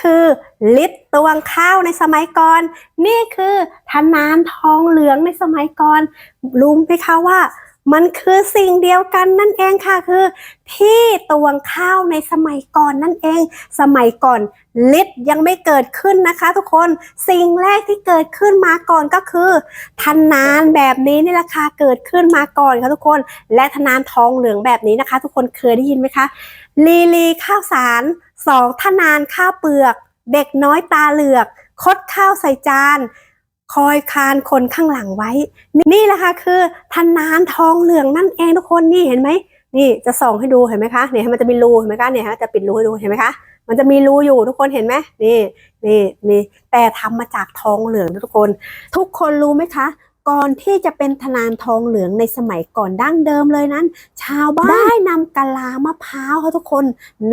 คือลิตรตวงข้าวในสมัยก่อน นี่คือธนานทองเหลืองในสมัยก่อน รู้ไหมคะว่า มันคือสิ่งเดียวกันนั่นเองค่ะคือ ที่ตวงข้าวในสมัยก่อนนั่นเอง สมัยก่อนลิตรยังไม่เกิดขึ้นนะคะ ทุกคนสิ่งแรกที่เกิดขึ้นมาก่อนก็คือธนานแบบนี้นี่แหละค่ะเกิดขึ้นมาก่อนค่ะทุกคน และธนานทองเหลืองแบบนี้นะคะ ทุกคนเคยได้ยินไหมคะลีลีข้าวสาร สองทนานข้าวเปลือก เด็กน้อยตาเหลือก คดข้าวใส่จาน คอยคานคนข้างหลังไว้ นี่แหละค่ะคือทนานทองเหลืองนั่นเองทุกคนนี่เห็นไหมนี่จะส่องให้ดูเห็นไหมคะเนี่ยมันจะมีรูเห็นไหมคะเนี่ยฮะจะปิดรูให้ดูเห็นไหมคะมันจะมีรูอยู่ทุกคนเห็นไหมนี่นี่นี่แต่ทำมาจากทองเหลืองทุกคน ทุกคนรู้ไหมคะ ก่อนที่จะเป็นธนานทองเหลืองในสมัยก่อนดั้งเดิมเลยนั้น ชาวบ้านได้นำกะลามะพร้าวค่ะทุกคน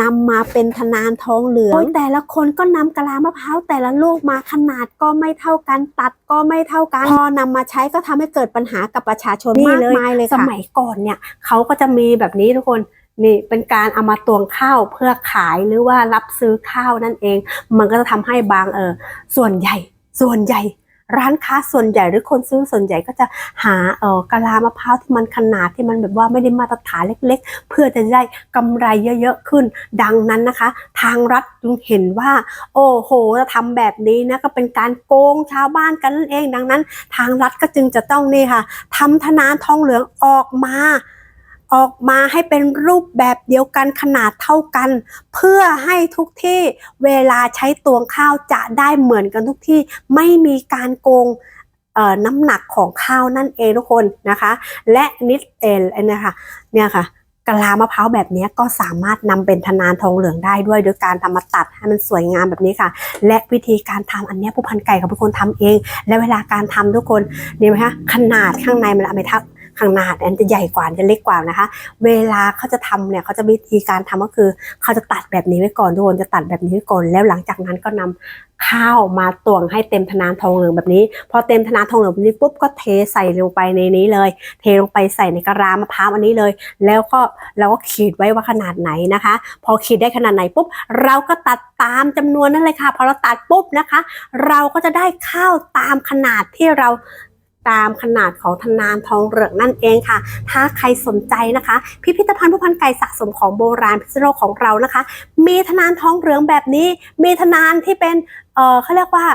นำมาเป็นธนานทองเหลืองโดยแต่ละคนก็นำกะลามะพร้าวแต่ละลูกมาขนาดก็ไม่เท่ากันตัดก็ไม่เท่ากันพอนำมาใช้ก็ทำให้เกิดปัญหากับประชาชนมากมายเลยค่ะสมัยก่อนเนี่ยเขาก็จะมีแบบนี้ทุกคนนี่เป็นการเอามาตวงข้าวเพื่อขายหรือว่ารับซื้อข้าวนั่นเอง มันก็จะทำให้บางเออส่วนใหญ่ส่วนใหญ่ ร้านค้าส่วนใหญ่หรือคนซื้อส่วนใหญ่ก็จะหาเออกะลามะพร้าวที่มันขนาดที่มันแบบว่าไม่ได้มาตรฐานเล็ก ๆ เพื่อจะได้กำไรเยอะๆขึ้น ดังนั้นนะคะ ทางรัฐจึงเห็นว่า โอ้โหจะทำแบบนี้นะก็เป็นการโกงชาวบ้านกันนั่นเอง ดังนั้น ทางรัฐก็จึงจะต้องนี่ค่ะทำธนาทองเหลืองออกมา ออกมาให้เป็นรูปแบบเดียวกันขนาดเท่ากัน เพื่อให้ทุกที่เวลาใช้ตวงข้าวจะได้เหมือนกันทุกที่ไม่มีการโกงน้ำหนักของข้าวนั่นเองทุกคนนะคะ และนิดเอลเนี่ยค่ะเนี่ยค่ะกะลามะพร้าวแบบนี้ก็สามารถนำเป็นธนานทองเหลืองได้ด้วยโดยการทำมาตัดให้มันสวยงามแบบนี้ค่ะ และวิธีการทำอันนี้ผู้พันไก่กับผู้คนทำเอง และเวลาการทำทุกคนนี่ไหมคะขนาดข้างในมันเอาไปทับ ขนาดอันจะใหญ่กว่าจะเล็กกว่านะคะ เวลาเขาจะทำเนี่ยเขาจะวิธีการทำก็คือเขาจะตัดแบบนี้ไว้ก่อนทุกคนจะตัดแบบนี้ไว้ก่อนแล้วหลังจากนั้นก็นำข้าวมาตวงให้เต็มธนานทองเหลืองแบบนี้ พอเต็มธนานทองเหลืองแบบนี้ปุ๊บก็เทใส่ลงไปในนี้เลย เทลงไปใส่ในกระรามะพร้าวอันนี้เลย แล้วก็เราก็ขีดไว้ว่าขนาดไหนนะคะ พอขีดได้ขนาดไหนปุ๊บเราก็ตัดตามจำนวนนั่นเลยค่ะ พอเราตัดปุ๊บนะคะ เราก็จะได้ข้าวตามขนาดที่เรา ตามขนาดของธนานทองเหลืองนั่นเองค่ะ ถ้าใครสนใจนะคะ พิพิธภัณฑ์ผู้พันไก่สะสมของโบราณพิษณุโลกของเรานะคะ มีธนานทองเหลืองแบบนี้ มีธนานที่เป็นเออเขาเรียกว่า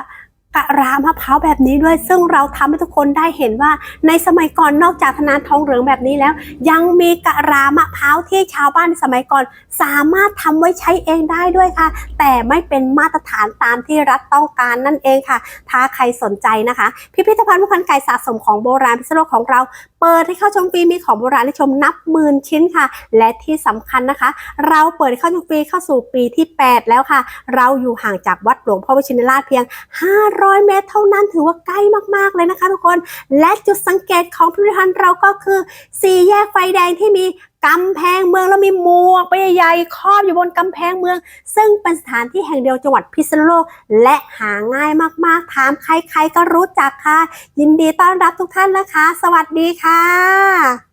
กะรามะพร้าวแบบนี้ด้วย ซึ่งเราทำให้ทุกคนได้เห็นว่า ในสมัยก่อนนอกจากธนาทองเหลืองแบบนี้แล้ว ยังมีกะรามะพร้าวที่ชาวบ้านในสมัยก่อน สามารถทำไว้ใช้เองได้ด้วยค่ะ แต่ไม่เป็นมาตรฐานตามที่รัฐต้องการนั่นเองค่ะ ถ้าใครสนใจนะคะ พิพิธภัณฑ์ผู้พันไก่สะสมของโบราณพิษณุโลกของเราเปิดให้เข้าชมฟรีมีของโบราณให้ชมนับหมื่นชิ้นค่ะ และที่สำคัญนะคะ เราเปิดให้เข้าชมฟรีเข้าสู่ปีที่ 8 แล้วค่ะ เราอยู่ห่างจากวัดหลวงพ่อวชินราชเพียง 500เมตร เท่านั้นถือว่าใกล้มากๆเลยนะคะทุกคน และจุดสังเกตของพิพิธภัณฑ์เราก็คือสี่แยกไฟแดงที่มีกำแพงเมืองแล้วมีหมวกใหญ่ๆครอบอยู่บนกำแพงเมือง ซึ่งเป็นสถานที่แห่งเดียวจังหวัดพิษณุโลก และหาง่ายมากๆถามใครๆก็รู้จักค่ะ ยินดีต้อนรับทุกท่านนะคะ สวัสดีค่ะ